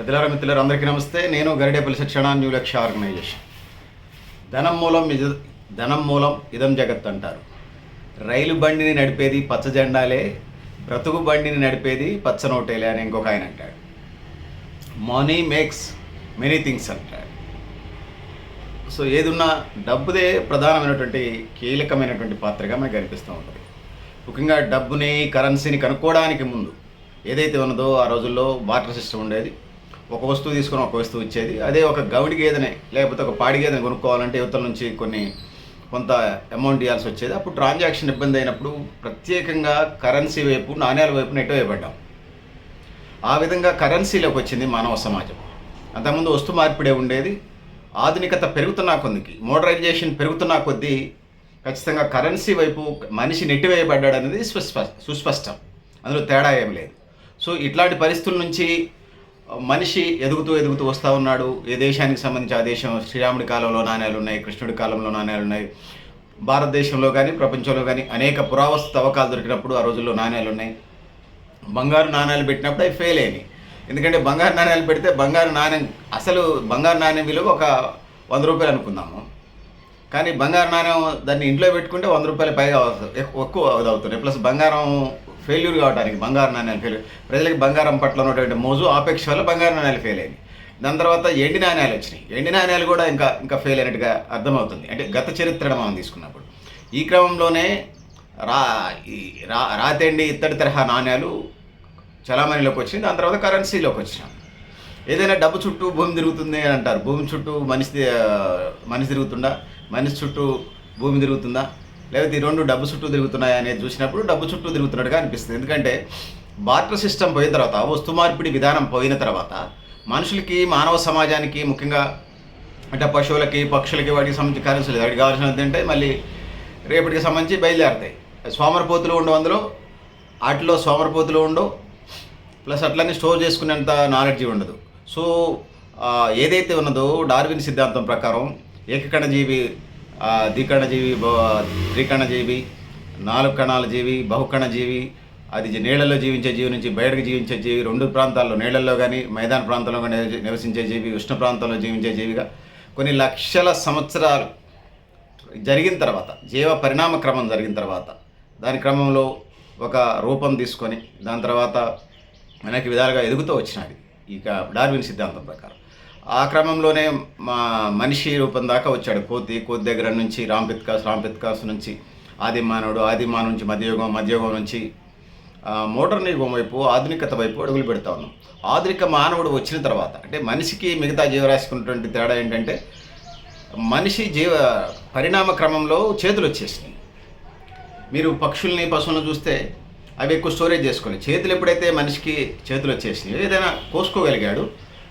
పెద్దలారా మిత్రులారు అందరికీ నమస్తే. నేను గరిడేపల్లి శిక్షణ న్యూ లక్ష్య ఆర్గనైజేషన్. ధనం మూలం ఇద ధనం మూలం ఇదం జగత్ అంటారు. రైలు బండిని నడిపేది పచ్చ జెండాలే బ్రతుకు బండిని నడిపేది పచ్చ నోటేలే అని ఇంకొక ఆయన అంటాడు. మనీ మేక్స్ మెనీ థింగ్స్ అంటాడు. సో ఏదున్నా డబ్బుదే ప్రధానమైనటువంటి కీలకమైనటువంటి పాత్రగా మనకు కనిపిస్తూ ఉంటుంది. ముఖ్యంగా డబ్బుని కరెన్సీని కనుక్కోవడానికి ముందు ఏదైతే ఉన్నదో ఆ రోజుల్లో బాటర్ సిస్టమ్ ఉండేది. ఒక వస్తువు తీసుకొని ఒక వస్తువు ఇచ్చేది. అదే ఒక గౌడి గేదెనే లేకపోతే ఒక పాడి గేదెని కొనుక్కోవాలంటే యువతల నుంచి కొన్ని కొంత అమౌంట్ ఇవ్వాల్సి వచ్చేది. అప్పుడు ట్రాన్సాక్షన్ ఇబ్బంది అయినప్పుడు ప్రత్యేకంగా కరెన్సీ వైపు నాణ్యాల వైపు నెట్ వేయబడ్డాం? ఆ విధంగా కరెన్సీలోకి వచ్చింది మానవ సమాజం. అంతకుముందు వస్తు మార్పిడే ఉండేది. ఆధునికత పెరుగుతున్న కొద్దికి మోడరైజేషన్ పెరుగుతున్న కొద్దీ ఖచ్చితంగా కరెన్సీ వైపు మనిషి నెట్టివేయబడ్డాడు అనేది సుస్పష్టం. అందులో తేడా ఏం లేదు. సో ఇట్లాంటి పరిస్థితుల నుంచి మనిషి ఎదుగుతూ ఎదుగుతూ వస్తూ ఉన్నాడు. ఏ దేశానికి సంబంధించి? ఆ దేశం శ్రీరాముడి కాలంలో నాణ్యాలు ఉన్నాయి కృష్ణుడి కాలంలో నాణ్యాలు ఉన్నాయి. భారతదేశంలో కానీ ప్రపంచంలో కానీ అనేక పురావస్తు తవ్వకాలు దొరికినప్పుడు ఆ రోజుల్లో నాణ్యాలు ఉన్నాయి. బంగారు నాణ్యాలు పెట్టినప్పుడు అవి ఫెయిల్ అయినాయి. ఎందుకంటే బంగారు నాణ్యాలు పెడితే బంగారు నాణ్యం అసలు బంగారు నాణ్యం విలువ ఒక వంద రూపాయలు అనుకుందాము. కానీ బంగారు నాణ్యం దాన్ని ఇంట్లో పెట్టుకుంటే వంద రూపాయలు పైగా అవుతుంది. ఎక్కువ ఎక్కువ అవుతుంది. ప్లస్ బంగారం ఫెయిల్యూర్ కావడానికి బంగారు నాణ్యాలు ఫెయిల్ ప్రజలకి బంగారం పట్ల ఉన్నటువంటి మోజు ఆపేక్ష వల్ల బంగారు నాణ్యాలు ఫెయిల్ అయింది దాని తర్వాత ఎండి నాణ్యాలు వచ్చినాయి. ఎండి నాణ్యాలు కూడా ఇంకా ఇంకా ఫెయిల్ అయినట్టుగా అర్థమవుతుంది. అంటే గత చరిత్రను మనం తీసుకున్నప్పుడు. ఈ క్రమంలోనే రా రా రాతెండి ఇత్తడి తరహా నాణ్యాలు చలామణిలోకి వచ్చింది దాని తర్వాత కరెన్సీలోకి వచ్చినాం ఏదైనా డబ్బు చుట్టూ భూమి తిరుగుతుంది అని అంటారు. భూమి చుట్టూ మనిషి మనిషి తిరుగుతుందా? మనిషి చుట్టూ భూమి తిరుగుతుందా? లేకపోతే ఈ రెండు డబ్బు చుట్టూ తిరుగుతున్నాయి అనేది చూసినప్పుడు డబ్బు చుట్టూ తిరుగుతున్నట్టుగా అనిపిస్తుంది. ఎందుకంటే బార్టర్ సిస్టమ్ పోయిన తర్వాత వస్తు మార్పిడి విధానం పోయిన తర్వాత మనుషులకి మానవ సమాజానికి ముఖ్యంగా అంటే పశువులకి పక్షులకి వాటికి సంబంధించి కరెన్సీ లేదు. వాటికి కావాల్సినది అంటే మళ్ళీ రేపటికి సంబంధించి బయలుదేరుతాయి. సోమరపోతులు ఉండవు అందులో. వాటిలో సోమరపోతులు ఉండవు. ప్లస్ అట్లనే స్టోర్ చేసుకునేంత నాలెడ్జ్ ఉండదు. సో ఏదైతే ఉన్నదో డార్విన్ సిద్ధాంతం ప్రకారం ఏకకణజీవి ద్వికణజీవి బ- త్రికణజీవి నాలుగు కణాల జీవి బహుకణ జీవి అది జీ- జీవించే జీవి నుంచి బయటకు జీవించే జీవి రెండు ప్రాంతాల్లో నీళ్ళల్లో కానీ మైదాన ప్రాంతంలో కానీ నివసించే జీవి ఉష్ణ ప్రాంతంలో జీవించే జీవిగా. కొన్ని లక్షల సంవత్సరాలు జరిగిన తర్వాత జీవ పరిణామ క్రమం జరిగిన తర్వాత దాని క్రమంలో ఒక రూపం తీసుకొని దాని తర్వాత అనేక విధాలుగా ఎదుగుతూ వచ్చినది ఇక డార్విన్ సిద్ధాంతం ప్రకారం. ఆ క్రమంలోనే మా మనిషి రూపం దాకా వచ్చాడు. కోతి కోతి దగ్గర నుంచి రాంపిత్కాస్ రాంపిత్కాస్ నుంచి ఆది మానవుడు ఆది మానవు నుంచి మధ్యయుగం మధ్యయుగం నుంచి ఆ, మోడర్న్ యుగం వైపు ఆధునికత వైపు అడుగులు పెడతా ఉన్నాం. ఆధునిక మానవుడు వచ్చిన తర్వాత అంటే మనిషికి మిగతా జీవరాశికి ఉన్నటువంటి తేడా ఏంటంటే మనిషి జీవ పరిణామ క్రమంలో చేతులు వచ్చేసినాయి. మీరు పక్షుల్ని పశువులను చూస్తే అవి ఎక్కువ స్టోరేజ్ చేసుకోలేదు. చేతులు ఎప్పుడైతే మనిషికి చేతులు వచ్చేసినాయి ఏదైనా కోసుకోగలిగాడు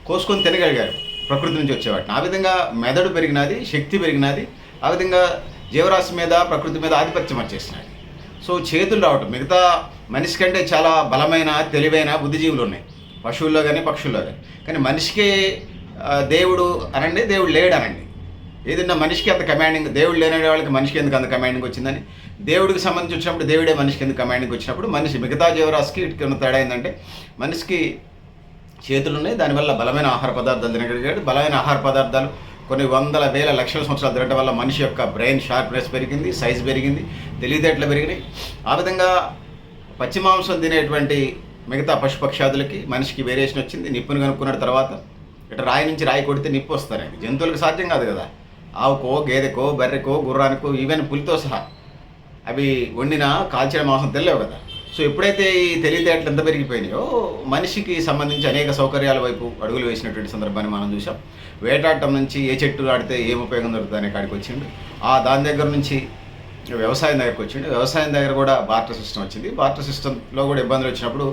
కోసుకొని తినగలిగాడు ప్రకృతి నుంచి వచ్చేవాటిని. ఆ విధంగా మెదడు పెరిగినది శక్తి పెరిగినది ఆ విధంగా జీవరాశి మీద ప్రకృతి మీద ఆధిపత్యం వచ్చేసినది. సో చేతులు రావటం మిగతా మనిషి కంటే చాలా బలమైన తెలివైన బుద్ధిజీవులు ఉన్నాయి. పశువుల్లో కానీ పక్షుల్లో కానీ కానీ మనిషికి దేవుడు అనండి దేవుడు లేడు అనండి ఏదన్నా మనిషికి అంత కమాండింగ్ దేవుడు లేని వాళ్ళకి మనిషికి ఎందుకు అంత కమాండింగ్ వచ్చిందని? దేవుడికి సంబంధించి వచ్చినప్పుడు దేవుడే మనిషికి ఎందుకు కమాండింగ్ వచ్చినప్పుడు మనిషి మిగతా జీవరాశికి ఇటుకున్న ఉన్న తేడా ఏంటంటే మనిషికి చేతులు ఉన్నాయి దానివల్ల బలమైన ఆహార పదార్థాలు తినగలిగాడు. బలమైన ఆహార పదార్థాలు కొన్ని వందల వేల లక్షల సంవత్సరాలు తినడం వల్ల మనిషి యొక్క బ్రెయిన్ షార్ప్నెస్ పెరిగింది సైజ్ పెరిగింది తెలివితేటలు పెరిగినాయి. ఆ విధంగా పచ్చి మాంసం తినేటువంటి మిగతా పశుపక్షాదులకి మనిషికి వేరియేషన్ వచ్చింది. నిప్పుని కనుక్కున్న తర్వాత. ఇట్లా రాయి నుంచి రాయి కొడితే నిప్పు వస్తారండి జంతువులకు సాధ్యం కాదు కదా. ఆవుకో గేదెకో బర్రెకో గుర్రానికో ఈవెన్ పులితో సహా అవి వండిన కాల్చిన మాంసం తెలియవు కదా. సో ఎప్పుడైతే ఈ తెలివితేటలు ఎంత పెరిగిపోయినాయో మనిషికి సంబంధించి అనేక సౌకర్యాల వైపు అడుగులు వేసినటువంటి సందర్భాన్ని మనం చూసాం వేటాడటం నుంచి ఏ చెట్టు ఆడితే ఏం ఉపయోగం దొరుకుతుంది అనే కాడికి వచ్చిండు. ఆ దాని దగ్గర నుంచి వ్యవసాయం దగ్గరకు వచ్చిండు. వ్యవసాయం దగ్గర కూడా బార్టర్ సిస్టమ్ వచ్చింది. బార్టర్ సిస్టంలో కూడా ఇబ్బందులు వచ్చినప్పుడు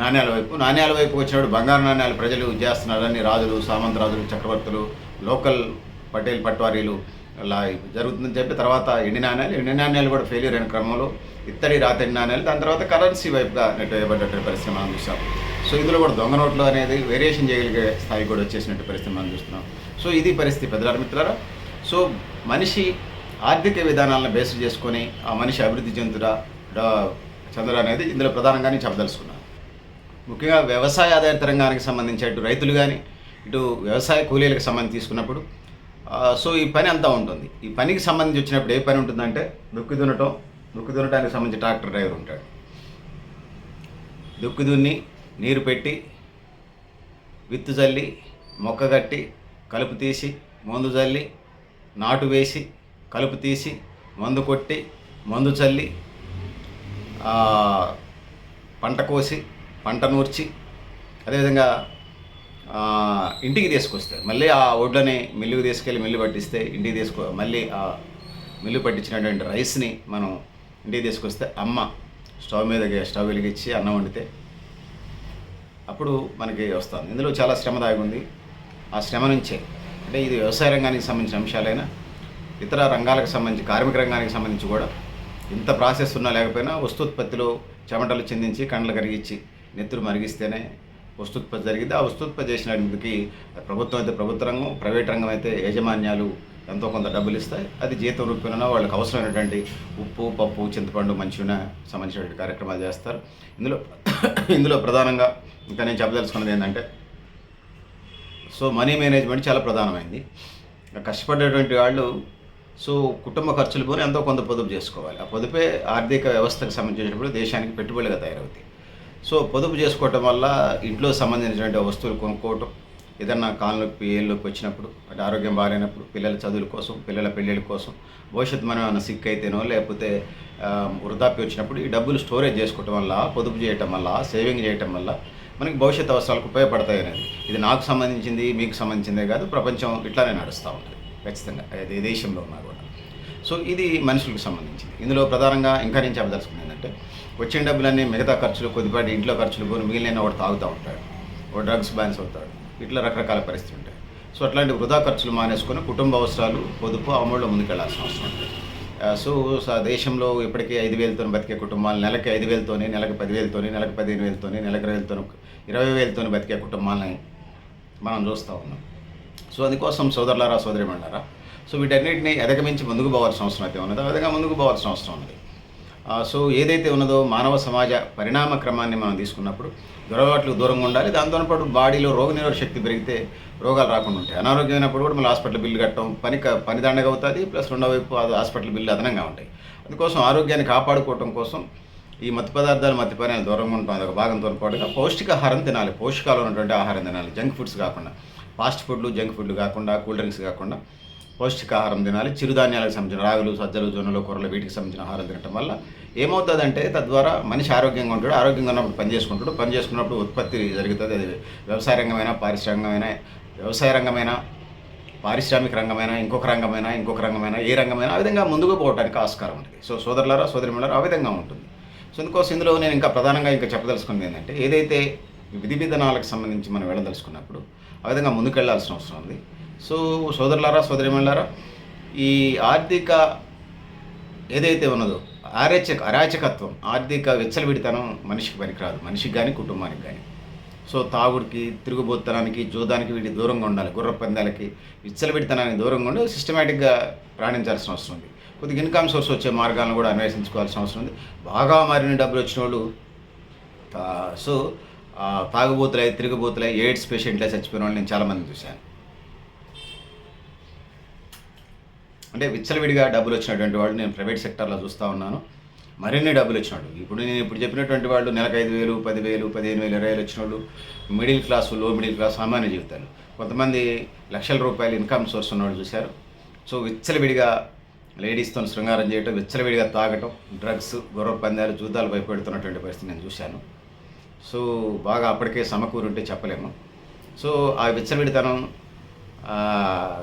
నాణ్యాల వైపు నాణ్యాల వైపు వచ్చినప్పుడు బంగారు నాణ్యాలు ప్రజలు చేస్తున్నారని రాజులు సామంతరాజులు చక్రవర్తులు లోకల్ పటేల్ పట్వారీలు అలా జరుగుతుందని చెప్పి తర్వాత ఎండి నాణ్యాలు ఎండి నాణ్యాలు కూడా ఫెయిల్యూర్ అయిన క్రమంలో ఇత్తడి రాతడి నాణ్యాలు దాని తర్వాత కరెన్సీ వైపుగా నెట్ వేయబడ్డటువంటి పరిస్థితి మనం చూసాం. సో ఇందులో కూడా దొంగ నోట్లు అనేది వేరియేషన్ చేయగలిగే స్థాయి కూడా వచ్చేసినట్టు పరిస్థితి మనం చూస్తున్నాం. సో ఇది పరిస్థితి పెద్దలారా మిత్రులారా? సో మనిషి ఆర్థిక విధానాలను బేస్ చేసుకొని ఆ మనిషి అభివృద్ధి చెందురా డా- అనేది ఇందులో ప్రధానంగా నేను చెప్పదలుచుకున్నాను. ముఖ్యంగా వ్యవసాయ ఆధారిత రంగానికి సంబంధించి అటు రైతులు కానీ ఇటు వ్యవసాయ కూలీలకు సంబంధించి తీసుకున్నప్పుడు సో ఈ పని అంతా ఉంటుంది. ఈ పనికి సంబంధించి వచ్చినప్పుడు ఏ పని ఉంటుందంటే దుక్కి దున్నటం దుక్కి దున్నటానికి సంబంధించి ట్రాక్టర్ డ్రైవర్ ఉంటాడు. దుక్కి దున్ని నీరు పెట్టి విత్తు చల్లి మొక్క కట్టి కలుపు తీసి మందు చల్లి నాటు వేసి కలుపు తీసి మందు కొట్టి మందు చల్లి పంట కోసి పంట నూర్చి అదేవిధంగా ఇంటికి తీసుకొస్తారు. మళ్ళీ ఆ ఒడ్లని మిల్లుకి తీసుకెళ్ళి మిల్లు పట్టిస్తే ఇంటికి తీసుకో మళ్ళీ ఆ మిల్లు పట్టించినటువంటి రైస్ని మనం ఇంటికి తీసుకొస్తే అమ్మ స్టవ్ మీద స్టవ్ వెలిగించి అన్నం వండితే అప్పుడు మనకి వస్తుంది. ఇందులో చాలా శ్రమ దాగి ఉంది. ఆ శ్రమ నుంచే అంటే ఇది వ్యవసాయ రంగానికి సంబంధించిన అంశాలైనా ఇతర రంగాలకు సంబంధించి కార్మిక రంగానికి సంబంధించి కూడా ఇంత ప్రాసెస్ ఉన్నా లేకపోయినా వస్తూత్పత్తిలో చెమటలు చెందించి కండ్లు కరిగించి నెత్తురు మరిగిస్తేనే వస్తూత్పత్తి జరిగింది. ఆ వస్తూత్పత్తి చేసినకి ప్రభుత్వం అయితే ప్రభుత్వ రంగం ప్రైవేట్ రంగం అయితే యాజమాన్యాలు ఎంతో కొంత డబ్బులు ఇస్తాయి. అది జీతం రూపంలో వాళ్ళకి అవసరమైనటువంటి ఉప్పు పప్పు చింతపండు మంచిగా సంబంధించినటువంటి కార్యక్రమాలు చేస్తారు. ఇందులో ఇందులో ప్రధానంగా ఇంకా నేను చెప్పదలుచుకున్నది ఏంటంటే సో మనీ మేనేజ్మెంట్ చాలా ప్రధానమైంది. కష్టపడేటువంటి వాళ్ళు సో కుటుంబ ఖర్చులు పోని ఎంతో కొంత పొదుపు చేసుకోవాలి. ఆ పొదుపే ఆర్థిక వ్యవస్థకు సంబంధించినప్పుడు దేశానికి పెట్టుబడిగా తయారవుతాయి. సో పొదుపు చేసుకోవటం వల్ల ఇంట్లో సంబంధించినటువంటి వస్తువులు కొనుక్కోవటం ఏదన్నా కాళ్ళ ఏళ్ళకి వచ్చినప్పుడు అంటే ఆరోగ్యం బాగాలేనప్పుడు పిల్లల చదువుల కోసం పిల్లల పెళ్ళిళ్ళ కోసం భవిష్యత్తు మనం ఏమైనా సిక్ అయితేనో లేకపోతే వృద్ధాప్య వచ్చినప్పుడు ఈ డబ్బులు స్టోరేజ్ చేసుకోవటం వల్ల పొదుపు చేయటం వల్ల సేవింగ్ చేయటం వల్ల మనకి భవిష్యత్ అవసరాలకు ఉపయోగపడతాయి అనేది ఇది నాకు సంబంధించింది మీకు సంబంధించిందే కాదు ప్రపంచం ఇట్లానే నడుస్తూ ఉంటుంది ఖచ్చితంగా. ఏ దేశంలో ఉన్నా కూడా. సో ఇది మనుషులకు సంబంధించింది. ఇందులో ప్రధానంగా ఇంకా నేను చెప్పదలుచుకున్నాను ఏంటంటే వచ్చిన డబ్బులన్నీ మిగతా ఖర్చులు కొద్దిపాటి ఇంట్లో ఖర్చులు కొని మిగిలిన వాడు తాగుతూ ఉంటాడు. వాడు డ్రగ్స్ బ్యాన్స్ అవుతాడు. ఇట్లా రకరకాల పరిస్థితులు ఉంటాయి. సో అట్లాంటి వృధా ఖర్చులు మానేసుకొని కుటుంబ అవసరాలు పొదుపు అమౌంట్లో ముందుకెళ్ళాల్సిన అవసరం ఉంటుంది సో దేశంలో ఇప్పటికీ ఐదు వేలతో బతికే కుటుంబాలు నెలకి ఐదు వేలతోని నెలకు పదివేలతోని నెలకు పదిహేను వేలతోని నెలకు వేలతో ఇరవై వేలతోని బతికే కుటుంబాలని మనం చూస్తూ ఉన్నాం. సో అందుకోసం సోదరులారా సోదరిమండారా సో వీటన్నిటిని ఎదగమించి ముందుకు పోవాల్సిన అవసరం అయితే ఉన్నది. ఆ విధంగా ముందుకు పోవాల్సిన అవసరం ఉన్నది. సో ఏదైతే ఉన్నదో మానవ సమాజ పరిణామ క్రమాన్ని మనం తీసుకున్నప్పుడు దురలవాట్లకు దూరంగా ఉండాలి. దాంతోపాటు బాడీలో రోగనిరోధక శక్తి పెరిగితే రోగాలు రాకుండా ఉంటాయి. అనారోగ్యమైనప్పుడు కూడా మళ్ళీ హాస్పిటల్ బిల్లు కట్టడం పని పని దండగా అవుతుంది ప్లస్ రెండో వైపు హాస్పిటల్ బిల్లు అదనంగా ఉంటాయి. అందుకోసం ఆరోగ్యాన్ని కాపాడుకోవటం కోసం ఈ మత్తు పదార్థాలు మత్తిపానాలు దూరంగా ఉంటాం అదొక భాగంతో పాటుగా పౌష్టికాహారం తినాలి. పోషకాలు ఉన్నటువంటి ఆహారం తినాలి. జంక్ ఫుడ్స్ కాకుండా ఫాస్ట్ ఫుడ్లు జంక్ ఫుడ్లు కాకుండా కూల్ డ్రింక్స్ కాకుండా పౌష్టికాహారం తినాలి చిరుధాన్యాలకు సంబంధించిన రాగులు సజ్జలు జొన్నలు కూరలు వీటికి సంబంధించిన ఆహారం తినటం వల్ల ఏమవుతుందంటే తద్వారా మనిషి ఆరోగ్యంగా ఉంటాడు ఆరోగ్యంగా ఉన్నప్పుడు పని చేసుకుంటాడు పని చేసుకున్నప్పుడు ఉత్పత్తి జరుగుతుంది. అది వ్యవసాయ రంగమైన పారిశ్రామికమైన వ్యవసాయ రంగమైనా పారిశ్రామిక రంగమైన ఇంకొక రంగమైనా ఇంకొక రంగమైన ఏ రంగమైనా ఆ విధంగా ముందుకు పోవడానికి ఆస్కారం ఉంటుంది సో సోదరులారా సోదరిమలారా ఆ విధంగా ఉంటుంది. సో అందుకోసం ఇందులో నేను ఇంకా ప్రధానంగా ఇంకా చెప్పదలుచుకున్నది ఏంటంటే ఏదైతే విధి విధానాలకు సంబంధించి మనం వెళ్ళదలుచుకున్నప్పుడు ఆ విధంగా ముందుకెళ్ళాల్సిన అవసరం ఉంది. సో సోదరులారా సోదరిమలారా ఈ ఆర్థిక ఏదైతే ఉన్నదో అరాచక అరాచకత్వం ఆర్థిక విచ్చలవిడితనం మనిషికి పనికిరాదు మనిషికి కానీ కుటుంబానికి కానీ సో తాగుడికి తిరుగుబోతనానికి జూదానికి వీటి దూరంగా ఉండాలి గుర్ర పందాలకి విచ్చలవిడితనానికి దూరంగా ఉండి సిస్టమేటిక్గా రాణించాల్సిన అవసరం ఉంది. కొద్దిగా ఇన్కమ్ సోర్స్ వచ్చే మార్గాలను కూడా అన్వేషించుకోవాల్సిన అవసరం ఉంది. బాగా మారిన డబ్బులు వచ్చిన వాళ్ళు సో తాగుబోతులై తిరుగుబోతులై ఎయిడ్స్ పేషెంట్లై చచ్చిపోయిన వాళ్ళు నేను చాలామంది చూశాను. అంటే విచ్చలవిడిగా డబ్బులు వచ్చినటువంటి వాళ్ళు నేను ప్రైవేట్ సెక్టర్లో చూస్తూ ఉన్నాను. మరిన్ని డబ్బులు వచ్చినాడు ఇప్పుడు నేను ఇప్పుడు చెప్పినటువంటి వాళ్ళు నెలకు ఐదు వేలు పదివేలు పదిహేను వేలు ఇరవై వేలు వచ్చిన వాళ్ళు మిడిల్ క్లాస్లో మిడిల్ క్లాస్ సామాన్య జీవితాలు. కొంతమంది లక్షల రూపాయలు ఇన్కమ్ సోర్స్ ఉన్నవాళ్ళు చూశారు. సో విచ్చలవిడిగా లేడీస్తో శృంగారం చేయటం విచ్చలవిడిగా తాగటం డ్రగ్స్ గుర్ర పందాలు జూదాలు భయపెడుతున్నటువంటి పరిస్థితి నేను చూశాను. సో బాగా అప్పటికే సమకూరుంటే చెప్పలేము. సో ఆ విచ్చలవిడితనం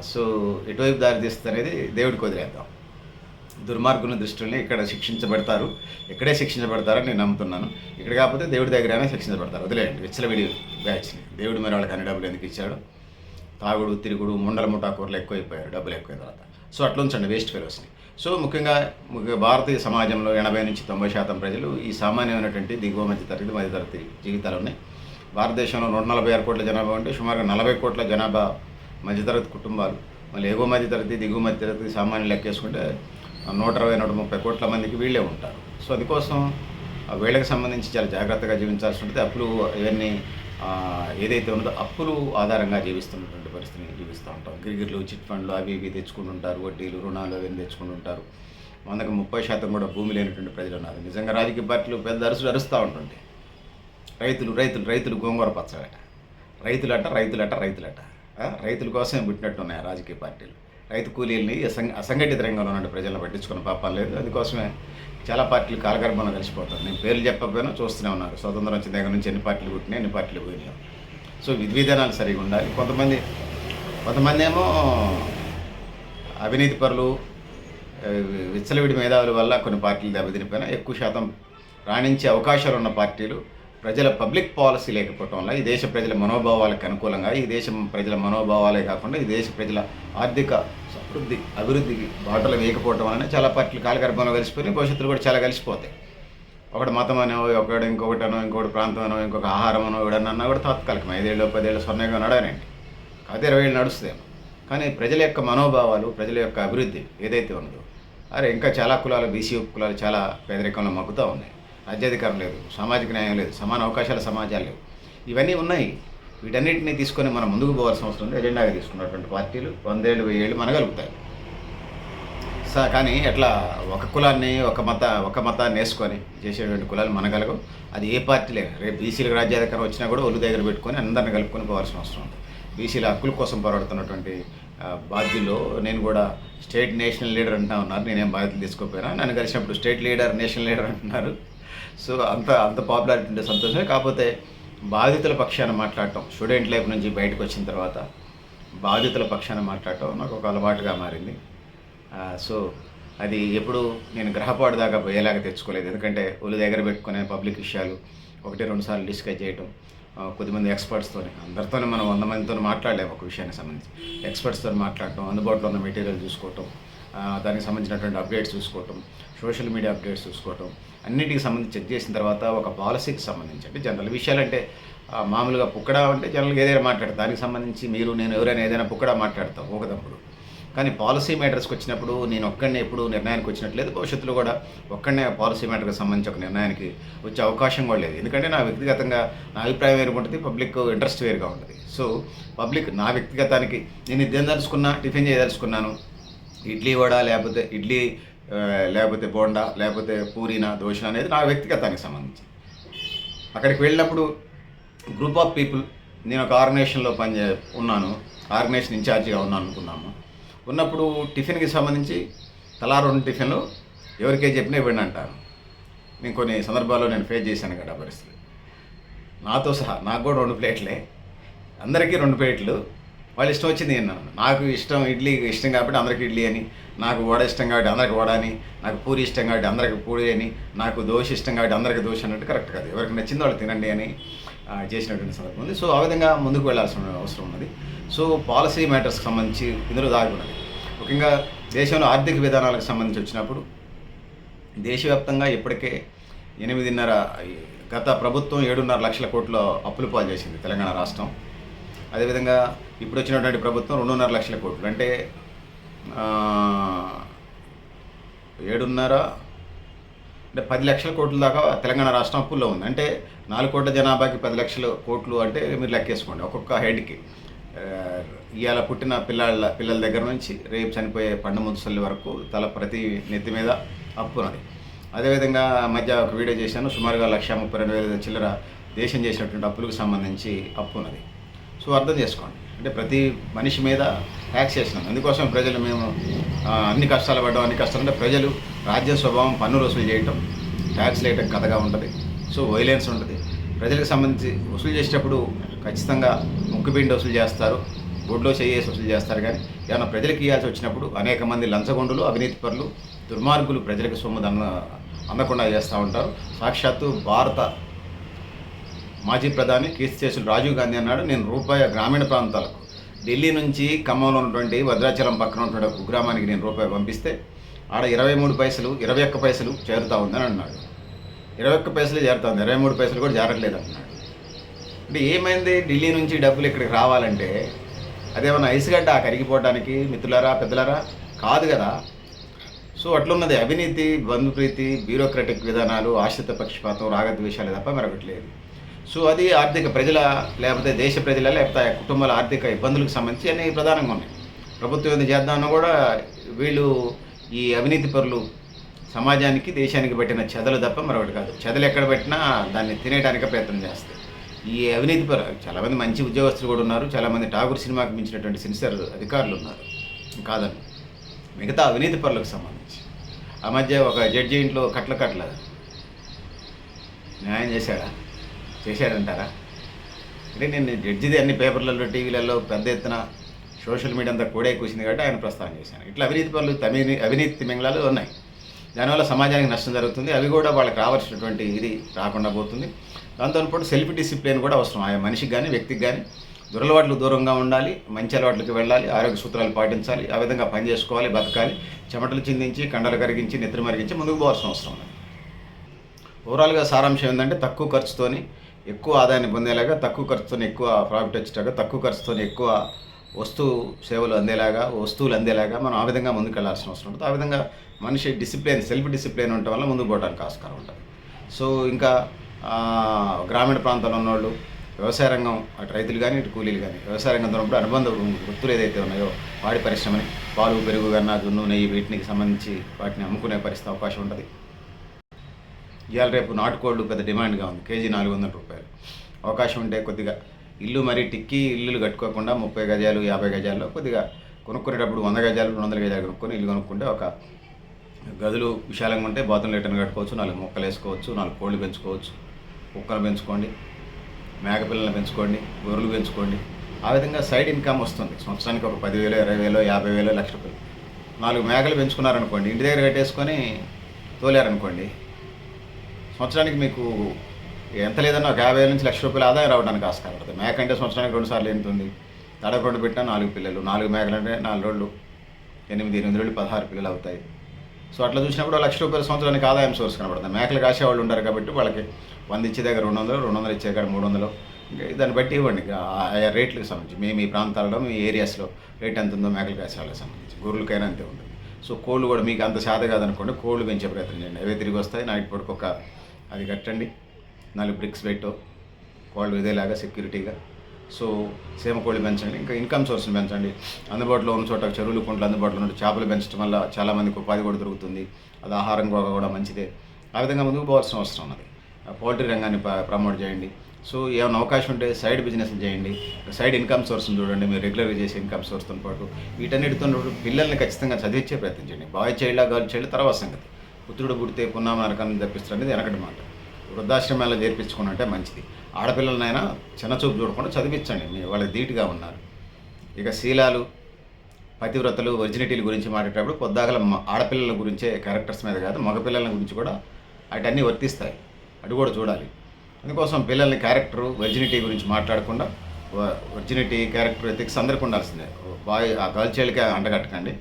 సో ఎటువైపు దారి తీస్తుంది అనేది దేవుడికి వదిలేద్దాం. దుర్మార్గుల దృష్టిని ఇక్కడ శిక్షించబడతారు. ఇక్కడే శిక్షించబడతారని నేను నమ్ముతున్నాను. ఇక్కడ కాకపోతే దేవుడి దగ్గరైనా శిక్షించబడతారు. వదిలేయండి. విచ్చలవిడి బ్యాచ్ని దేవుడు మరి వాళ్ళకి అన్ని డబ్బులు ఎందుకు ఇచ్చాడు? తాగుడు తిరుగుడు ముండల ముఠా కూరలు ఎక్కువైపోయారు. డబ్బులు ఎక్కువైన తర్వాత. సో అట్లా ఉంచండి. వేస్ట్ ఫెలోస్ని సో ముఖ్యంగా ముఖ్య భారతీయ సమాజంలో ఎనభై నుంచి తొంభై శాతం ప్రజలు ఈ సామాన్యమైనటువంటి దిగువ మధ్య తరగతి మధ్య తరగతి జీవితాలు ఉన్నాయి. భారతదేశంలో నూట నలభై ఆరు కోట్ల జనాభా ఉంటే సుమారుగా నలభై కోట్ల జనాభా మధ్యతరగతి కుటుంబాలు. మళ్ళీ ఎగువ మధ్య తరగతి దిగువ మధ్యతరగతి సామాన్యులు లెక్కేసుకుంటే నూట ఇరవై నూట ముప్పై కోట్ల మందికి వీళ్ళే ఉంటారు. సో అందుకోసం వీళ్ళకి సంబంధించి చాలా జాగ్రత్తగా జీవించాల్సి ఉంటుంది. అప్పులు ఇవన్నీ ఏదైతే ఉన్నదో అప్పులు ఆధారంగా జీవిస్తున్నటువంటి పరిస్థితిని జీవిస్తూ ఉంటాం. గిరిగిర్లు చిట్ ఫండ్లు అవి ఇవి తెచ్చుకుంటుంటారు వడ్డీలు రుణాలు అవన్నీ తెచ్చుకుంటుంటారు వందకు ముప్పై శాతం కూడా భూమి లేనటువంటి ప్రజలు ఉన్నారు. నిజంగా రాజకీయ పార్టీలు పెద్ద అరుసులు అరుస్తూ ఉంటుంది రైతులు రైతులు రైతులు గోంగూర పచ్చడట. రైతులట రైతులట రైతులట. రైతుల కోసమే పుట్టినట్టు ఉన్నాయి రాజకీయ పార్టీలు. రైతు కూలీల్ని అసంఘటిత రంగంలో ఉన్న ప్రజలను పట్టించుకున్న పాపం లేదు. అందుకోసమే చాలా పార్టీలు కాలగర్భంలో కలిసిపోతారు. నేను పేర్లు చెప్పకపోయినా చూస్తూనే ఉన్నారు. స్వతంత్రం వచ్చిన దగ్గర నుంచి ఎన్ని పార్టీలు పుట్టినాయి ఎన్ని పార్టీలు పోయినాయి. సో విధి విధానాలు సరిగా ఉండాలి. కొంతమంది కొంతమంది ఏమో అవినీతి పరులు విచ్చలవిడి మేధావుల వల్ల కొన్ని పార్టీలు దెబ్బతినిపోయినా ఎక్కువ శాతం రాణించే అవకాశాలు ఉన్న పార్టీలు ప్రజల పబ్లిక్ పాలసీ లేకపోవటం వల్ల ఈ దేశ ప్రజల మనోభావాలకు అనుకూలంగా ఈ దేశం ప్రజల మనోభావాలే కాకుండా ఈ దేశ ప్రజల ఆర్థిక సమృద్ధి అభివృద్ధికి బాటలు వేయకపోవటం వలన చాలా పార్టీలు కాలగర్భంలో కలిసిపోయి భవిష్యత్తులో కూడా చాలా కలిసిపోతాయి. ఒకటి మతం అనో ఒకటి ఇంకొకటి అనో ఇంకొకటి ప్రాంతం అనో ఇంకొక ఆహారం అనో ఎవడన్నా కూడా తాత్కాలికం. ఐదేళ్ళు పదేళ్ళు స్వర్ణంగా నడవనండి కాకపోతే ఇరవై ఏళ్ళు నడుస్తుందేమో కానీ ప్రజల యొక్క మనోభావాలు ప్రజల యొక్క అభివృద్ధి ఏదైతే ఉన్నదో అరే ఇంకా చాలా కులాలు బీసీ కులాలు చాలా పేదరికంలో మగ్గుతూ ఉన్నాయి. రాజ్యాధికారం లేదు సామాజిక న్యాయం లేదు సమాన అవకాశాల సమాజాలు లేవు. ఇవన్నీ ఉన్నాయి. వీటన్నిటిని తీసుకొని మనం ముందుకు పోవాల్సిన అవసరం ఉంది. ఎజెండాగా తీసుకున్నటువంటి పార్టీలు వందేళ్ళు వెయ్యేళ్ళు మనగలుగుతాయి. సా కానీ ఎట్లా ఒక కులాన్ని ఒక మత ఒక మతాన్ని వేసుకొని చేసేటువంటి కులాలు మనగలగవు అది ఏ పార్టీలే. రేపు బీసీలకు రాజ్యాధికారం వచ్చినా కూడా ఒళ్ళు దగ్గర పెట్టుకొని అందరిని కలుపుకొని పోవాల్సిన అవసరం ఉంది. బీసీల హక్కుల కోసం పోరాడుతున్నటువంటి ఆ, బాధ్యుల్లో నేను కూడా స్టేట్ నేషనల్ లీడర్ అంటా ఉన్నారు. నేనేం బాధ్యతలు తీసుకోకపోయినా. నన్ను కలిసినప్పుడు స్టేట్ లీడర్ నేషనల్ లీడర్ అంటున్నారు. సో అంత అంత పాపులారిటీ ఉండే సంతోషమే. కాకపోతే బాధితుల పక్షాన మాట్లాడటం స్టూడెంట్ లైఫ్ నుంచి బయటకు వచ్చిన తర్వాత బాధితుల పక్షాన మాట్లాడటం నాకు ఒక అలవాటుగా మారింది. సో అది ఎప్పుడు నేను గ్రహపాటు దాకా పోయేలాగా తెచ్చుకోలేదు. ఎందుకంటే ఒళ్ళు దగ్గర పెట్టుకునే పబ్లిక్ విషయాలు ఒకటి రెండు సార్లు డిస్కస్ చేయటం కొద్దిమంది ఎక్స్పర్ట్స్తో అందరితోనే మనం వంద మందితో మాట్లాడలేము ఒక విషయానికి సంబంధించి. ఎక్స్పర్ట్స్తో మాట్లాడటం అందుబాటులో ఉన్న మెటీరియల్ చూసుకోవటం దానికి సంబంధించినటువంటి అప్డేట్స్ చూసుకోవటం సోషల్ మీడియా అప్డేట్స్ చూసుకోవటం అన్నిటికి సంబంధించి చెక్ చేసిన తర్వాత ఒక పాలసీకి సంబంధించి అంటే జనరల్ విషయాలంటే అంటే మామూలుగా పుక్కడా అంటే జనరల్గా ఏదైనా మాట్లాడతారు దానికి సంబంధించి మీరు నేను ఎవరైనా ఏదైనా పుక్కడా మాట్లాడతాం ఊగదప్పుడు కానీ పాలసీ మ్యాటర్స్కి వచ్చినప్పుడు నేను ఒక్కడనే ఎప్పుడు నిర్ణయానికి వచ్చినట్లేదు భవిష్యత్తులో కూడా ఒక్కడనే పాలసీ మ్యాటర్కి సంబంధించి ఒక నిర్ణయానికి వచ్చే అవకాశం కూడా లేదు. ఎందుకంటే నా వ్యక్తిగతంగా నా అభిప్రాయం వేరుగా ఉంటుంది పబ్లిక్ ఇంట్రెస్ట్ వేరుగా ఉంటుంది. సో పబ్లిక్ నా వ్యక్తిగతానికి నేను ఇది తెలుసుకున్నా టిఫిన్ చేయదలుచుకున్నాను ఇడ్లీ వడ లేకపోతే ఇడ్లీ లేకపోతే బోండా లేకపోతే పూరీనా దోశ అనేది నా వ్యక్తిగతానికి సంబంధించి. అక్కడికి వెళ్ళినప్పుడు గ్రూప్ ఆఫ్ పీపుల్ నేను ఒక ఆర్గనైజేషన్లో పనిచే ఉన్నాను ఆర్గనైజేషన్ ఇన్ఛార్జిగా ఉన్నాను అనుకున్నాము. ఉన్నప్పుడు టిఫిన్కి సంబంధించి తలా రెండు టిఫిన్లు ఎవరికే చెప్పినా ఇవ్వండి అంటారు. నేను కొన్ని సందర్భాల్లో నేను ఫేస్ చేశాను కదా పరిస్థితి. నాతో సహా నాకు కూడా రెండు ప్లేట్లే. అందరికీ రెండు ప్లేట్లు. వాళ్ళు ఇష్టం వచ్చింది తిన్నాను నాకు ఇష్టం ఇడ్లీ ఇష్టం కాబట్టి అందరికి ఇడ్లీ అని నాకు వడ ఇష్టం కాబట్టి అందరికి వడ అని నాకు పూరి ఇష్టం కాబట్టి అందరికి పూరి అని నాకు దోశ ఇష్టం కాబట్టి అందరికి దోశ అన్నట్టు కరెక్ట్ కాదు. ఎవరికి నచ్చిందో వాళ్ళు తినండి అని చేసినటువంటి సందర్భం ఉంది. సో ఆ విధంగా ముందుకు వెళ్ళాల్సిన అవసరం ఉన్నది. సో పాలసీ మ్యాటర్స్కి సంబంధించి ఇందులో దాగి ఉన్నది. ముఖ్యంగా దేశంలో ఆర్థిక విధానాలకు సంబంధించి వచ్చినప్పుడు దేశవ్యాప్తంగా ఇప్పటికే ఎనిమిదిన్నర గత ప్రభుత్వం ఏడున్నర లక్షల కోట్ల అప్పులు పాలు చేసింది తెలంగాణ రాష్ట్రం. అదేవిధంగా ఇప్పుడు వచ్చినటువంటి ప్రభుత్వం రెండున్నర లక్షల కోట్లు. అంటే ఏడున్నర అంటే పది లక్షల కోట్ల దాకా తెలంగాణ రాష్ట్రం అప్పుల్లో ఉంది. అంటే నాలుగు కోట్ల జనాభాకి పది లక్షల కోట్లు అంటే మీరు లెక్కేసుకోండి ఒక్కొక్క హెడ్కి. ఇవాళ పుట్టిన పిల్లల పిల్లల దగ్గర నుంచి రేపు చనిపోయే పండు ముదుసల్లి వరకు తల ప్రతి నెత్తి మీద అప్పు ఉన్నది. అదేవిధంగా మధ్య ఒక వీడియో చేశాను సుమారుగా లక్ష ముప్పై రెండు వేల చిల్లర దేశం చేసినటువంటి అప్పులకు సంబంధించి అప్పు ఉన్నది. సో అర్థం చేసుకోండి. అంటే ప్రతి మనిషి మీద ట్యాక్స్ చేసినాం అందుకోసం ప్రజలు మేము అన్ని కష్టాలు పడ్డాం అన్ని కష్టాలు అంటే ప్రజలు రాజ్య స్వభావం పన్నులు వసూలు చేయటం ట్యాక్స్ వేయటం కథగా ఉంటుంది. సో వైలెన్స్ ఉంటుంది. ప్రజలకు సంబంధించి వసూలు చేసేటప్పుడు ఖచ్చితంగా ముక్కుపిండి వసూలు చేస్తారు బొడ్లో చేయేసి వసూలు చేస్తారు కానీ ఏమైనా ప్రజలకు ఇవ్వాల్సి వచ్చినప్పుడు అనేక మంది లంచగొండులు అవినీతి పరులు దుర్మార్గులు ప్రజలకు సొమ్ము దన్న అందకుండా చేస్తూ ఉంటారు. సాక్షాత్తు భారత మాజీ ప్రధాని కీర్తిశేషులు రాజీవ్ గాంధీ అన్నాడు నేను రూపాయి గ్రామీణ ప్రాంతాలకు ఢిల్లీ నుంచి ఖమ్మంలో ఉన్నటువంటి భద్రాచలం పక్కన ఉన్నటువంటి కుగ్రామానికి నేను రూపాయి పంపిస్తే ఆడ ఇరవై మూడు పైసలు ఇరవై ఒక్క పైసలు చేరుతా ఉందని అన్నాడు. ఇరవై ఒక్క పైసలు చేరుతుంది ఇరవై మూడు పైసలు కూడా చేరట్లేదు అన్నాడు. అంటే ఏమైంది? ఢిల్లీ నుంచి డబ్బులు ఇక్కడికి రావాలంటే అదేమన్నా ఐసుగడ్డ కరిగిపోవడానికి మిత్రులారా పెద్దలారా? కాదు కదా. సో అట్లున్నది అవినీతి బంధుప్రీతి బ్యూరోక్రటిక్ విధానాలు ఆశ్రిత పక్షపాతం రాగద్వేషాలు తప్ప మరొకటి లేదు. సో అది ఆర్థిక ప్రజల లేకపోతే దేశ ప్రజల లేకపోతే కుటుంబాల ఆర్థిక ఇబ్బందులకు సంబంధించి అన్ని ప్రధానంగా ఉన్నాయి. ప్రభుత్వం ఏది చేద్దామన్నా కూడా వీళ్ళు ఈ అవినీతి పరులు సమాజానికి దేశానికి పెట్టిన చెదలు తప్ప మరొకటి కాదు. చెదలు ఎక్కడ పెట్టినా దాన్ని తినేయడానికి ప్రయత్నం చేస్తాయి. ఈ అవినీతి పరు చాలామంది మంచి ఉద్యోగస్తులు కూడా ఉన్నారు. చాలామంది ఠాగూర్ సినిమాకి మించినటువంటి సిన్సియర్ అధికారులు ఉన్నారు. కాదని మిగతా అవినీతి పరులకు సంబంధించి. ఆ మధ్య ఒక జడ్జి ఇంట్లో కట్ల కట్ల న్యాయం చేశాడా? చేశాడంటారా అంటే నేను జడ్జిది అన్ని పేపర్లలో టీవీలలో పెద్ద ఎత్తున సోషల్ మీడియా అంతా కూడా కూసింది కాబట్టి ఆయన ప్రస్తావన చేశాను. ఇట్లా అవినీతి పనులు తమిని అవినీతి తిమింగళాలు ఉన్నాయి. దానివల్ల సమాజానికి నష్టం జరుగుతుంది. అవి కూడా వాళ్ళకి రావాల్సినటువంటి ఇది రాకుండా పోతుంది. దాంతోపాటు సెల్ఫ్ డిసిప్లిన్ కూడా అవసరం. ఆయా మనిషికి కానీ వ్యక్తికి కానీ దురలవాట్లు దూరంగా ఉండాలి మంచి అలవాట్లకు వెళ్ళాలి ఆరోగ్య సూత్రాలు పాటించాలి ఆ విధంగా పని చేసుకోవాలి బతకాలి చెమటలు చిందించి కండలు కరిగించి నిద్ర మరిగించి ముందుకు పోవాల్సిన అవసరం ఉంది. ఓవరాల్గా సారాంశం ఏంటంటే తక్కువ ఖర్చుతోని ఎక్కువ ఆదాయాన్ని పొందేలాగా తక్కువ ఖర్చుతో ఎక్కువ ప్రాఫిట్ వచ్చేలాగా తక్కువ ఖర్చుతో ఎక్కువ వస్తువు సేవలు అందేలాగా వస్తువులు అందేలాగా మనం ఆ విధంగా ముందుకు వెళ్ళాల్సిన అవసరం ఉంటుంది. ఆ విధంగా మనిషి డిసిప్లిన్ సెల్ఫ్ డిసిప్లిన్ ఉండటం వల్ల ముందుకు పోవడానికి ఆస్కారం ఉంటుంది. సో ఇంకా గ్రామీణ ప్రాంతంలో ఉన్నవాళ్ళు వ్యవసాయ రంగం అటు రైతులు కానీ ఇటు కూలీలు కానీ వ్యవసాయ రంగంతో ఉన్నప్పుడు అనుబంధ వృత్తులు ఏదైతే ఉన్నాయో పాడి పరిశ్రమని పాలు పెరుగు గన్న జున్ను నెయ్యి వీటికి సంబంధించి వాటిని అమ్ముకునే పరిస్థితి అవకాశం ఉంటుంది. ఇవాళ రేపు నాటుకోళ్ళు పెద్ద డిమాండ్గా ఉంది. కేజీ నాలుగు వందల రూపాయలు. అవకాశం ఉంటే కొద్దిగా ఇల్లు మరీ టిక్కి ఇల్లులు కట్టుకోకుండా ముప్పై గజాలు యాభై గజాల్లో కొద్దిగా కొనుక్కునేటప్పుడు వంద గజాలు రెండు వందల గజాలు కొనుక్కొని ఇల్లు కొనుక్కుంటే ఒక గదులు విశాలంగా ఉంటే బాత్రూమ్ లెటర్ని కట్టుకోవచ్చు నాలుగు మొక్కలు వేసుకోవచ్చు నాలుగు కోళ్ళు పెంచుకోవచ్చు కుక్కలు పెంచుకోండి మేకపిల్లలను పెంచుకోండి గొర్రెలు పెంచుకోండి. ఆ విధంగా సైడ్ ఇన్కమ్ వస్తుంది. సంవత్సరానికి ఒక పదివేలు ఇరవై వేలు యాభై వేలు లక్ష రూపాయలు. నాలుగు మేకలు పెంచుకున్నారనుకోండి ఇంటి దగ్గర కట్టేసుకొని తోలారనుకోండి సంవత్సరానికి మీకు ఎంత లేదన్నా ఒక యాభై నుంచి లక్ష రూపాయలు ఆదాయం రావడానికి ఆస్కారం ఉంటుంది. మేక అంటే సంవత్సరానికి రెండు సార్లు ఎంతుంది. రెండు పెట్టినా నాలుగు పిల్లలు. నాలుగు మేకలు అంటే నాలుగు రోజులు ఎనిమిది ఎనిమిది రోజులు పదహారు పిల్లలు అవుతాయి. సో అట్లా చూసినప్పుడు లక్ష రూపాయల సంవత్సరానికి ఆదాయం సోర్స్ కనబడుతుంది. మేకలు కాసేవాళ్ళు ఉంటారు కాబట్టి వాళ్ళకి వంద ఇచ్చే దగ్గర రెండు వందలు రెండు వందలు ఇచ్చే దగ్గర మూడు వందలు. దాన్ని బట్టి ఇవ్వండి. ఆయా రేట్లకు సంబంధించి. మీ మీ ప్రాంతాలలో మీ ఏరియాస్లో రేట్ ఎంత ఉందో మేకలు కాసే వాళ్ళకి సంబంధించి. గొర్రెలకైనా అంతే ఉంటుంది. సో కోళ్ళు కూడా మీకు అంత సాధ కాదనుకోండి కోళ్ళు పెంచే ప్రయత్నం చేయండి. అవే తిరిగి వస్తాయి. నైట్ పడుకు ఒక అది కట్టండి. నాలుగు బ్రిక్స్ పెట్టో వాళ్ళు ఇదేలాగా సెక్యూరిటీగా సో సేమ కోళ్ళు పెంచండి. ఇంకా ఇన్కమ్ సోర్స్ని పెంచండి. అందుబాటులో ఉన్న చోట చెరువులు కుంటలు అందుబాటులో ఉన్న చేపలు పెంచడం వల్ల చాలామందికి ఉపాధి కూడా దొరుకుతుంది. అది ఆహారం కూడా కూడా మంచిదే. ఆ విధంగా ముందుకు పోవాల్సిన అవసరం ఉన్నది. పౌల్ట్రీ రంగాన్ని ప్రమోట్ చేయండి. సో ఏమైనా అవకాశం ఉంటే సైడ్ బిజినెస్ చేయండి. సైడ్ ఇన్కమ్ సోర్స్ని చూడండి. మీరు రెగ్యులర్గా చేసే ఇన్కమ్ సోర్స్తో పాటు వీటన్నిటితో పిల్లల్ని ఖచ్చితంగా చదివించే ప్రయత్నం చేయండి. బాయ్ చైల్డ్ గర్ల్ చైల్డ్ తర్వాత సంగతి. పుత్రుడు పుడితే పున్నామ నరకాన్ని తప్పిస్తారు అనేది వెనకటి మాట. వృద్ధాశ్రమాల్లో చేర్పించుకున్నట్టే మంచిది. ఆడపిల్లలనైనా చిన్న చూపు చూడకుండా చదివించండి. మీ వాళ్ళు ధీటుగా ఉన్నారు. ఇక శీలాలు పతివ్రతలు ఒరిజినిటీల గురించి మాట్లాడేటప్పుడు పొద్దాగల ఆడపిల్లల గురించే క్యారెక్టర్స్ మీద కాదు మగపిల్లల గురించి కూడా అటన్నీ వర్తిస్తాయి. అటు కూడా చూడాలి. అందుకోసం పిల్లల్ని క్యారెక్టరు ఒరిజినిటీ గురించి మాట్లాడకుండా ఒరిజినిటీ క్యారెక్టర్ ఎథిక్స్ అందరికీ ఉండాల్సిందే. బాయ్ ఆ గర్ల్ చైల్డ్కి అండగట్టకండి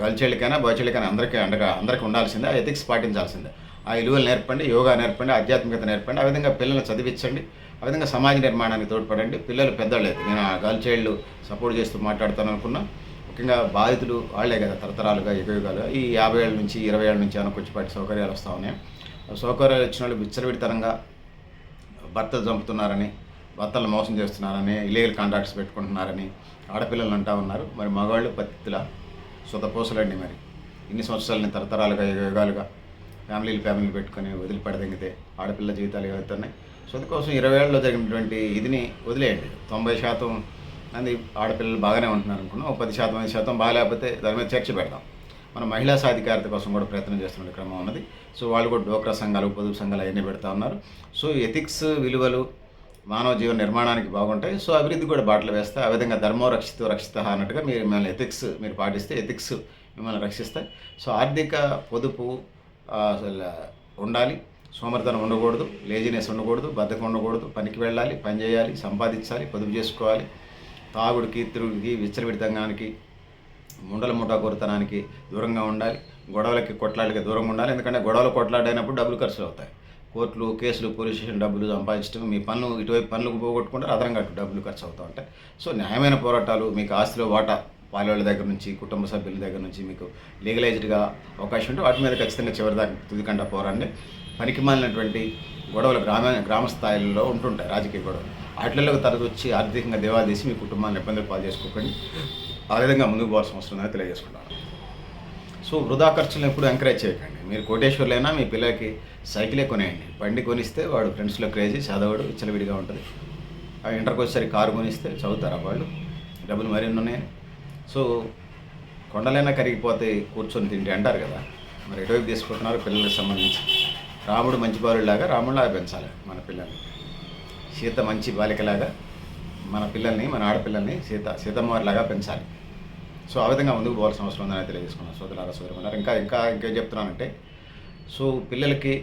గర్ల్ చైల్డ్కైనా బాయ్ చైల్డ్కైనా అందరికీ అండగా అందరికీ ఉండాల్సిందే ఆ ఎథిక్స్ పాటించాల్సిందే. ఆ విలువలు నేర్పండి యోగా నేర్పండి ఆధ్యాత్మికత నేర్పండి ఆ విధంగా పిల్లల్ని చదివించండి ఆ విధంగా సమాజ నిర్మాణానికి తోడ్పడండి. పిల్లలు పెద్దలేదు నేను ఆ గర్ల్ చైల్డ్ సపోర్ట్ చేస్తూ మాట్లాడతాను అనుకున్నా. ముఖ్యంగా బాధితులు వాళ్ళే కదా తరతరాలుగా యుగయుగాలుగా. ఈ యాభై ఏళ్ళ నుంచి ఇరవై ఏళ్ళ నుంచి అనుకొచ్చిపాటి సౌకర్యాలు వస్తూ ఉన్నాయి. ఆ సౌకర్యాలు వచ్చిన వాళ్ళు విచ్చలవిడితనంగా భర్తలు చంపుతున్నారని భర్తలు మోసం చేస్తున్నారని ఇలీగల్ కాంట్రాక్ట్స్ పెట్టుకుంటున్నారని ఆడపిల్లలు అంటా ఉన్నారు. మరి మగవాళ్ళు పత్తిల సుతపోసలండి మరి. ఇన్ని సంవత్సరాలని తరతరాలుగా యుగాలుగా ఫ్యామిలీలు ఫ్యామిలీలు పెట్టుకొని వదిలిపడదగితే ఆడపిల్ల జీవితాలు ఏవైతున్నాయి సో అందుకోసం ఇరవై ఏళ్ళలో జరిగినటువంటి ఇదిని వదిలేయండి. తొంభై శాతం మంది ఆడపిల్లలు బాగానే ఉంటున్నారు అనుకున్నాం. ఒక పది శాతం ఐదు శాతం బాగాలేకపోతే దాని మీద చర్చ పెడదాం. మన మహిళా సాధికారత కోసం కూడా ప్రయత్నం చేస్తున్న క్రమం ఉన్నది. సో వాళ్ళు కూడా డోక్రా సంఘాలు పొదుపు సంఘాలు అవన్నీ పెడతా ఉన్నారు. సో ఎథిక్స్ విలువలు మానవ జీవన నిర్మాణానికి బాగుంటాయి. సో అభివృద్ధి కూడా బాటలు వేస్తాయి. ఆ విధంగా ధర్మో రక్షిత రక్షిత అన్నట్టుగా మీరు మిమ్మల్ని ఎథిక్స్ మీరు పాటిస్తే ఎథిక్స్ మిమ్మల్ని రక్షిస్తాయి. సో ఆర్థిక పొదుపు అసలు ఉండాలి. సోమర్థనం ఉండకూడదు లేజినెస్ ఉండకూడదు బద్ధకం ఉండకూడదు. పనికి వెళ్ళాలి పని చేయాలి సంపాదించాలి పొదుపు చేసుకోవాలి. తాగుడికి తిరుగుడికి విచ్చలవిడితంగానికి ముండల ముఠా కొరతనానికి దూరంగా ఉండాలి. గొడవలకి కొట్లాడికి దూరంగా ఉండాలి. ఎందుకంటే గొడవలు కొట్లాడైనప్పుడు డబ్బులు ఖర్చులు అవుతాయి. కోర్టులు కేసులు పోలీస్ స్టేషన్ డబ్బులు సంపాదించడం మీ పనులు ఇటువైపు పనులకు పోగొట్టుకుంటారు అదనంగా అటు డబ్బులు ఖర్చు అవుతూ ఉంటాయి సో న్యాయమైన పోరాటాలు మీకు ఆస్తిలో వాటా వాళ్ళ దగ్గర నుంచి కుటుంబ సభ్యుల దగ్గర నుంచి మీకు లీగలైజ్డ్గా అవకాశం ఉంటే వాటి మీద ఖచ్చితంగా చివరిదాకా తుదికంట పోరాండి పనికి మాలినటువంటి గొడవలు గ్రామ గ్రామ స్థాయిలో ఉంటుంటాయి రాజకీయ గొడవలు. వాటిల్లో తరగొచ్చి ఆర్థికంగా దేవాదీసి మీ కుటుంబాన్ని ఇబ్బందులు పాలు చేసుకోకండి. ఆ విధంగా ముందుకు పోవాల్సిన అవసరం ఉందని తెలియజేసుకుంటాను సో వృధా ఖర్చులను ఎప్పుడు ఎంకరేజ్ చేయకండి. మీరు కోటేశ్వర్లైనా మీ పిల్లలకి సైకిలే కొనేయండి. బండి కొనిస్తే వాడు ఫ్రెండ్స్లో క్రేజీ చదవడు విచ్చలవిడిగా ఉంటుంది. ఆ ఇంటర్కి వచ్చేసరికి కారు కొనిస్తే చదువుతారా వాళ్ళు? డబ్బులు మరిన్ని ఉన్నాయి సో కొండలైనా కరిగిపోతే కూర్చొని తింటే అంటారు కదా. మరి ఎటువైపు తీసుకుంటున్నారు పిల్లలకు సంబంధించి? రాముడు మంచి బాలులాగా రాముడిలాగా పెంచాలి మన పిల్లల్ని. సీత మంచి బాలికలాగా మన పిల్లల్ని మన ఆడపిల్లల్ని సీత సీతమ్మవారిలాగా పెంచాలి. సో ఆ విధంగా ముందుకు పోవాల్సిన అవసరం ఉందని తెలియజేసుకున్నాను సోదరులారా సోదరులారా ఇంకా ఇంకా ఇంకేం చెప్తున్నానంటే సో పిల్లలకి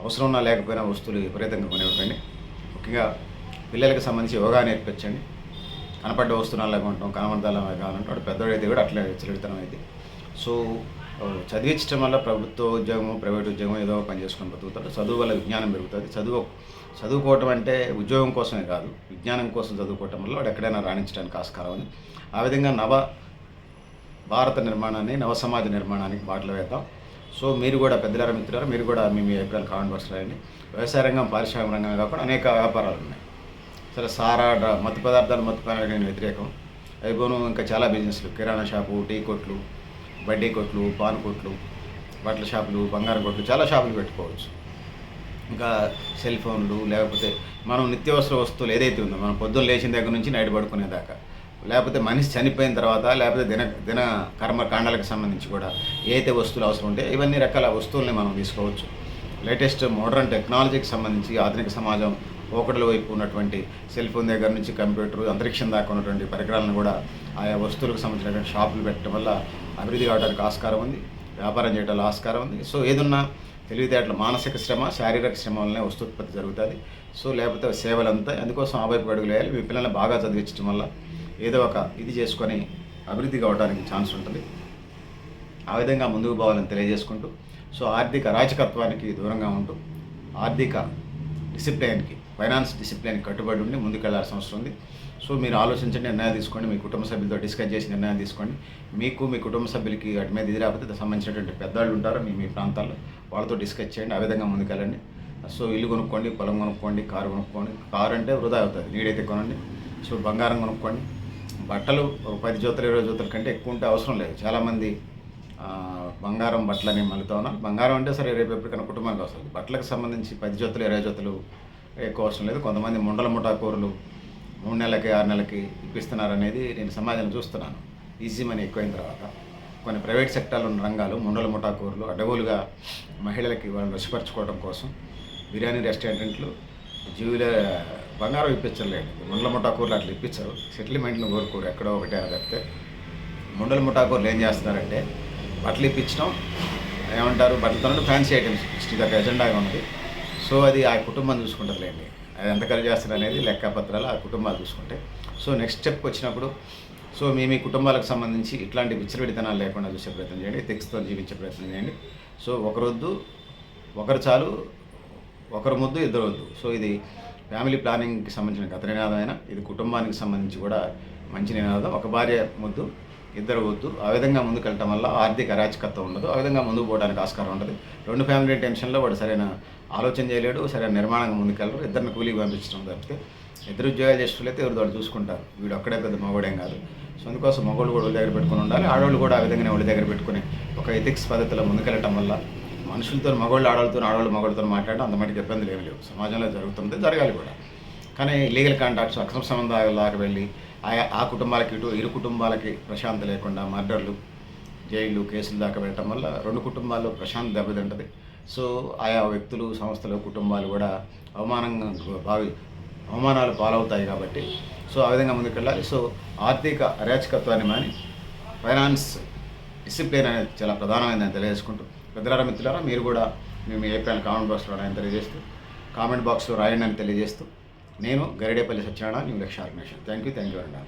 అవసరం ఉన్నా లేకపోయినా వస్తువులు విపరీతంగా కొనివ్వకండి ముఖ్యంగా పిల్లలకి సంబంధించి యోగా నేర్పించండి. కనపడ్డ వస్తువులాగా ఉంటాం కనబడదాలాగా కావాలంటే వాడు పెద్దవాడైతే కూడా అట్లే చిలుగుతనం అయితే. సో చదివించడం వల్ల ప్రభుత్వ ఉద్యోగం ప్రైవేట్ ఉద్యోగం ఏదో పని చేసుకొని బతుకుతాడు చదువు వల్ల విజ్ఞానం పెరుగుతుంది. చదువు చదువుకోవటం అంటే ఉద్యోగం కోసమే కాదు విజ్ఞానం కోసం చదువుకోవటం వల్ల వాడు ఎక్కడైనా రాణించడానికి ఆస్కారం ఉంది. ఆ విధంగా నవ భారత నిర్మాణాన్ని నవ సమాజ నిర్మాణానికి బాటలు వేద్దాం. సో మీరు కూడా పెద్దలారా మిత్రులారా మీరు కూడా మీ మీ అభిప్రాయాలు కామెంట్ బాక్స్ రాయండి. వ్యవసాయ రంగం పారిశ్రామిక రంగం కాకుండా అనేక వ్యాపారాలు ఉన్నాయి. సరే సారా మత్తు పదార్థాలు మత్తు పదార్థాలు నేను వ్యతిరేకం. అయిపోను ఇంకా చాలా బిజినెస్లు కిరాణా షాపు టీ కొట్లు బడ్డీ కొట్లు పాన్ కొట్లు బట్టల షాపులు బంగారం కొట్లు చాలా షాపులు పెట్టుకోవచ్చు. ఇంకా సెల్ ఫోన్లు లేకపోతే మనం నిత్యావసర వస్తువులు ఏదైతే ఉందో మనం పొద్దున్న లేచిన దగ్గర నుంచి నైట్ పడుకునేదాకా. లేకపోతే మనిషి చనిపోయిన తర్వాత లేకపోతే దిన దిన కర్మ కాండాలకు సంబంధించి కూడా ఏదైతే వస్తువులు అవసరం ఉంటే ఇవన్నీ రకాల వస్తువుల్ని మనం తీసుకోవచ్చు. లేటెస్ట్ మోడర్న్ టెక్నాలజీకి సంబంధించి ఆధునిక సమాజం ఒకటిల వైపు ఉన్నటువంటి సెల్ ఫోన్ దగ్గర నుంచి కంప్యూటర్ అంతరిక్షం దాకా ఉన్నటువంటి పరికరాలను కూడా ఆయా వస్తువులకు సంబంధించినటువంటి షాపులు పెట్టడం వల్ల అభివృద్ధి కావడానికి ఆస్కారం ఉంది వ్యాపారం చేయడానికి ఆస్కారం ఉంది. సో ఏదున్నా తెలివితేటలు మానసిక శ్రమ శారీరక శ్రమ వల్లనే వస్తుత్పత్తి జరుగుతుంది. సో లేకపోతే సేవలంతా అందుకోసం ఆ వైపు అడుగులు వేయాలి. మీ పిల్లల్ని బాగా చదివించడం వల్ల ఏదో ఒక ఇది చేసుకొని అభివృద్ధి కావడానికి ఛాన్స్ ఉంటుంది. ఆ విధంగా ముందుకు పోవాలని తెలియజేసుకుంటూ సో ఆర్థిక అరాచకత్వానికి దూరంగా ఉంటూ ఆర్థిక డిసిప్లైన్కి ఫైనాన్స్ డిసిప్లైన్ కట్టుబడి ఉండి ముందుకెళ్ళాల్సిన అవసరం ఉంది. సో మీరు ఆలోచించండి నిర్ణయాలు తీసుకోండి మీ కుటుంబ సభ్యులతో డిస్కస్ చేసి నిర్ణయాలు తీసుకోండి. మీకు మీ కుటుంబ సభ్యులకి వాటి మీద ఇది రాకపోతే సంబంధించినటువంటి పెద్దవాళ్ళు ఉంటారు మీ మీ ప్రాంతాల్లో వాళ్ళతో డిస్కస్ చేయండి ఆ విధంగా ముందుకెళ్ళండి. సో ఇల్లు కొనుక్కోండి పొలం కొనుక్కోండి కారు కొనుక్కోండి. కారు అంటే వృధా అవుతుంది నీడైతే కొనండి. సో బంగారం కొనుక్కోండి. బట్టలు ఒక పది జోతలు ఇరవై జోతల కంటే ఎక్కువ ఉంటే అవసరం లేదు. చాలామంది బంగారం బట్టలని మలుతా ఉన్నారు. బంగారం అంటే సరే రేపు ఎప్పటికైనా కుటుంబానికి అవసరం బట్టలకు సంబంధించి పది జోతలు ఇరవై జోతలు ఎక్కువ అవసరం లేదు. కొంతమంది ముండల ముఠా కూరలు మూడు నెలలకి ఆరు నెలలకి ఇప్పిస్తున్నారు అనేది నేను సమాజంలో చూస్తున్నాను. ఈజీ మనీ ఎక్కువైన తర్వాత కొన్ని ప్రైవేట్ సెక్టార్లో ఉన్న రంగాలు ముండల ముఠా కూరలు అడ్డగోలుగా మహిళలకి వాళ్ళని వశపరచుకోవడం కోసం బిర్యానీ రెస్టారెంట్లు జ్యువెలర్ బంగారం ఇప్పించలేదు ముండల ముఠాకూర్లు అట్లా ఇప్పించరు. సెటిల్మెంట్లు కోరుకోరు ఎక్కడో ఒకటే అని తప్పితే ముండల ముఠాకూర్లు ఏం చేస్తున్నారంటే బట్టలు ఇప్పించడం ఏమంటారు బట్టలతో ఫ్యాన్సీ ఐటమ్స్ ఇది ఒక ఎజెండాగా ఉంది సో అది ఆ కుటుంబం చూసుకుంటారులేండి. అది ఎంత ఖర్చు చేస్తారు అనేది లెక్కపత్రాలు ఆ కుటుంబాలు చూసుకుంటే. సో నెక్స్ట్ స్టెప్ వచ్చినప్పుడు సో మీ మీ కుటుంబాలకు సంబంధించి ఇట్లాంటి విచ్చలవిడితనాలు లేకుండా చూసే ప్రయత్నం చేయండి. తెక్స్తో జీవించే ప్రయత్నం చేయండి. సో ఒకరొద్దు ఒకరు చాలు ఒకరు ముద్దు ఇద్దరు వద్దు. సో ఇది ఫ్యామిలీ ప్లానింగ్కి సంబంధించిన గత నినాదమైన ఇది కుటుంబానికి సంబంధించి కూడా మంచి నినాదం. ఒక భార్య ముద్దు ఇద్దరు వద్దు. ఆ విధంగా ముందుకు వెళ్ళటం వల్ల ఆర్థిక అరాచకత్వం ఉండదు. ఆ విధంగా ముందుకు పోవడానికి ఆస్కారం ఉంటుంది రెండు ఫ్యామిలీ టెన్షన్లో వాడు సరైన ఆలోచన చేయలేడు సరైన నిర్మాణంగా ముందుకెళ్ళరు ఇద్దరిని కూలీకి పంపించడం తప్పితే ఇద్దరు ఉద్యోగాలు చేసేటట్లయితే ఎవరు వాళ్ళు చూసుకుంటారు. వీడు ఒక్కడే పెద్ద మగవాడేం కాదు. సో అందుకోసం మగవాళ్ళు కూడా ఒళ్ళు దగ్గర పెట్టుకుని ఉండాలి. ఆడవాళ్ళు కూడా ఆ విధంగానే ఒళ్ళు దగ్గర పెట్టుకుని ఒక ఎథిక్స్ పద్ధతిలో ముందుకెళ్ళటం వల్ల మనుషులతో మగవాళ్ళు ఆడవాళ్ళతో ఆడవాళ్ళు మగవాళ్ళతో మాట్లాడడం అంత మటుకు ఇబ్బందులు ఏమి లేవు. సమాజంలో జరుగుతుంది జరగాలి కూడా. కానీ లీగల్ కాంటాక్ట్స్ అక్రమ సంబంధాల దాకా వెళ్ళి ఆయా ఆ కుటుంబాలకి ఇటు ఇరు కుటుంబాలకి ప్రశాంత లేకుండా మర్డర్లు జైళ్ళు కేసులు దాకా వెళ్ళటం వల్ల రెండు కుటుంబాల్లో ప్రశాంత దెబ్బతింటది. సో ఆయా వ్యక్తులు సంస్థలు కుటుంబాలు కూడా అవమానంగా భావి అవమానాలు పాలవుతాయి కాబట్టి సో ఆ విధంగా ముందుకెళ్ళాలి. సో ఆర్థిక అరాచకత్వాన్ని మాని ఫైనాన్స్ డిసిప్లిన్ అనేది చాలా ప్రధానమైనది తెలియజేసుకుంటూ పెద్దలారా మిత్రులారా మీరు కూడా మేము మీ కామెంట్ బాక్స్లో రాయని తెలియజేస్తూ కామెంట్ బాక్స్లో రాయండి అని తెలియజేస్తూ నేను Garidepalli Satyanarayana new Lakshya organisation. Thank you thank you అండి